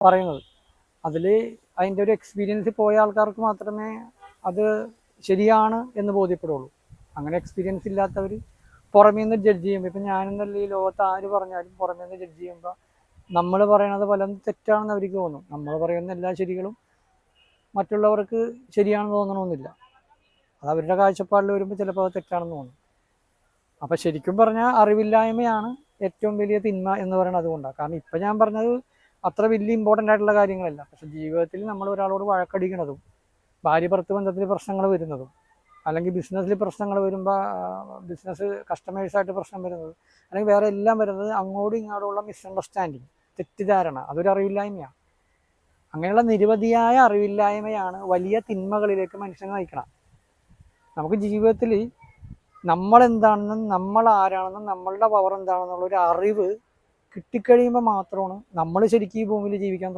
പറയുന്നത്. അതിൽ അതിന്റെ ഒരു എക്സ്പീരിയൻസ് പോയ ആൾക്കാർക്ക് മാത്രമേ അത് ശരിയാണ് എന്ന് ബോധ്യപ്പെടുള്ളൂ. അങ്ങനെ എക്സ്പീരിയൻസ് ഇല്ലാത്തവർ പുറമേ നിന്ന് ജഡ്ജ് ചെയ്യുമ്പോൾ ഇപ്പം ഞാനെന്നല്ല ഈ ലോകത്ത് ആര് പറഞ്ഞാലും പുറമേ നിന്ന് ജഡ്ജ് ചെയ്യുമ്പോൾ നമ്മൾ പറയണത് പലതും തെറ്റാണെന്ന് അവർക്ക് തോന്നും. നമ്മൾ പറയുന്ന എല്ലാ ശരികളും മറ്റുള്ളവർക്ക് ശരിയാണെന്ന് തോന്നണമെന്നില്ല അത് അവരുടെ കാഴ്ചപ്പാടിൽ വരുമ്പോൾ ചിലപ്പോൾ അത് തെറ്റാണെന്ന് തോന്നും. അപ്പം ശരിക്കും പറഞ്ഞാൽ അറിവില്ലായ്മയാണ് ഏറ്റവും വലിയ തിന്മ എന്ന് പറയുന്നത് അതുകൊണ്ടാണ് കാരണം ഇപ്പം ഞാൻ പറഞ്ഞത് അത്ര വലിയ ഇമ്പോർട്ടന്റ് ആയിട്ടുള്ള കാര്യങ്ങളല്ല. പക്ഷെ ജീവിതത്തിൽ നമ്മൾ ഒരാളോട് വഴക്കടിക്കണതും ഭാര്യ ഭർത്തൃ ബന്ധത്തിൽ പ്രശ്നങ്ങൾ വരുന്നതും അല്ലെങ്കിൽ ബിസിനസ്സിൽ പ്രശ്നങ്ങൾ വരുമ്പോൾ ബിസിനസ് കസ്റ്റമേഴ്സായിട്ട് പ്രശ്നം വരുന്നത് അല്ലെങ്കിൽ വേറെ എല്ലാം വരുന്നത് അങ്ങോട്ടും ഇങ്ങോട്ടുമുള്ള മിസ്അണ്ടർസ്റ്റാൻഡിങ് തെറ്റിദ്ധാരണ അതൊരു അറിവില്ലായ്മയാണ് അങ്ങനെയുള്ള നിരവധിയായ അറിവില്ലായ്മയാണ് വലിയ തിന്മകളിലേക്ക് മനുഷ്യനെ നയിക്കണം നമുക്ക് ജീവിതത്തിൽ നമ്മളെന്താണെന്നും നമ്മൾ ആരാണെന്നും നമ്മളുടെ പവർ എന്താണെന്നുള്ള ഒരു അറിവ് കിട്ടിക്കഴിയുമ്പോൾ മാത്രമാണ് നമ്മൾ ശരിക്കും ഈ ഭൂമിയിൽ ജീവിക്കാൻ